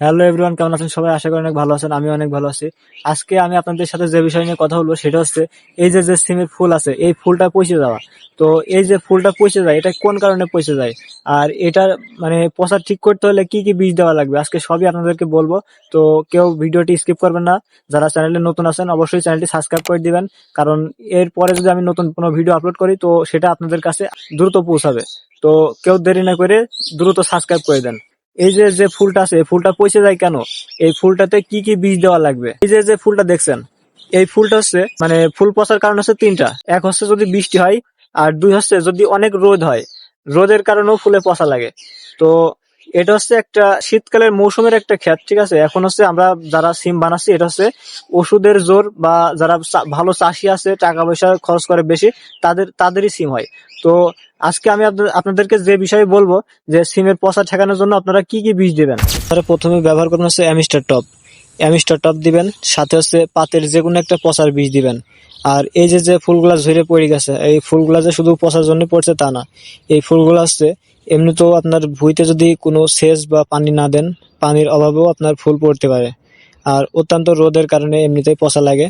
Hello everyone কেমন আছেন সবাই? আশা করি অনেক ভালো আছেন আমি অনেক ভালো আছি। আজকে আমি আপনাদের সাথে যে বিষয় নিয়ে কথা বলব সেটা হচ্ছে এই যে যে সিমের ফুল আছে, এই ফুলটা পচে যাওয়া। তো এই যে ফুলটা পচে যায়, এটা কোন কারণে পচে যায়? আর এটা মানে পচা ঠিক করতে হলে কি কি বীজ দেওয়া লাগবে? আজকে সবই আপনাদেরকে বলব। তো কেউ ভিডিওটি স্কিপ করবেন না। যারা চ্যানেলে নতুন আছেন, অবশ্যই চ্যানেলটি সাবস্ক্রাইব করে দিবেন। কারণ এর পরে যদি আমি নতুন কোনো ভিডিও আপলোড করি, তো সেটা আপনাদের কাছে দ্রুত পৌঁছাবে। তো কেউ দেরি না করে দ্রুত সাবস্ক্রাইব করে দেন। এই যে যে ফুলটা আছে, এই ফুলটা পচে যায় কেন? এই ফুলটাতে কি কি বীজ দেওয়া লাগবে? এই যে যে ফুলটা দেখছেন, এই ফুলটা হচ্ছে মানে ফুল পচার কারণ হচ্ছে তিনটা। এক হচ্ছে যদি বৃষ্টি হয়, আর দুই হচ্ছে যদি অনেক রোদ হয়, রোদের কারণেও ফুলে পচা লাগে। তো এটা হচ্ছে একটা শীতকালের মৌসুমের একটা ক্ষেত ঠিক আছে? এখন হচ্ছে আমরা যারা সিম বানাচ্ছি, এটা হচ্ছে ওষুধের জোর বা যারা ভালো চাষি আছে, টাকা পয়সা খরচ করে বেশি, তাদের, তাদেরই সিম হয়। তো আজকে আমি আপনাদেরকে যে বিষয়ে বলব, যে সিমের পচা ঠেকানোর জন্য আপনারা কি কি বীজ দিবেন? তারা প্রথমে ব্যবহার করবেন হচ্ছে অ্যামিস্টার টপ। অ্যামিস্টার টপ দিবেন, সাথে হচ্ছে পাতের যে কোনো একটা পচার বীজ দিবেন। আর এই যে যে ফুলগুলা ঝরে পড়ে গেছে, এই ফুলগুলা যে শুধু পচার জন্য পড়ছে তা না, এই ফুলগুলো হচ্ছে এমনিতেও আপনার ভুঁইতে যদি কোনো সেচ বা পানি না দেন, পানির অভাবেও আপনার ফুল পড়তে পারে। আর অত্যন্ত রোদের কারণে এমনিতেই পচা লাগে।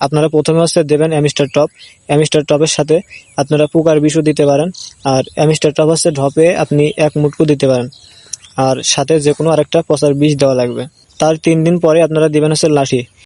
আপনারা প্রথমে হচ্ছে দেবেন অ্যামিস্টার টপ। অ্যামিস্টার টপের সাথে আপনারা পোকার বিষও দিতে পারেন। আর অ্যামিস্টার টপ হচ্ছে ঢপে আপনি এক মুটকু দিতে পারেন। আর সাথে যে কোনো আরেকটা পচার বিষ দেওয়া লাগবে। তার তিন দিন পরে আপনারা দেবেন হচ্ছে লাঠি।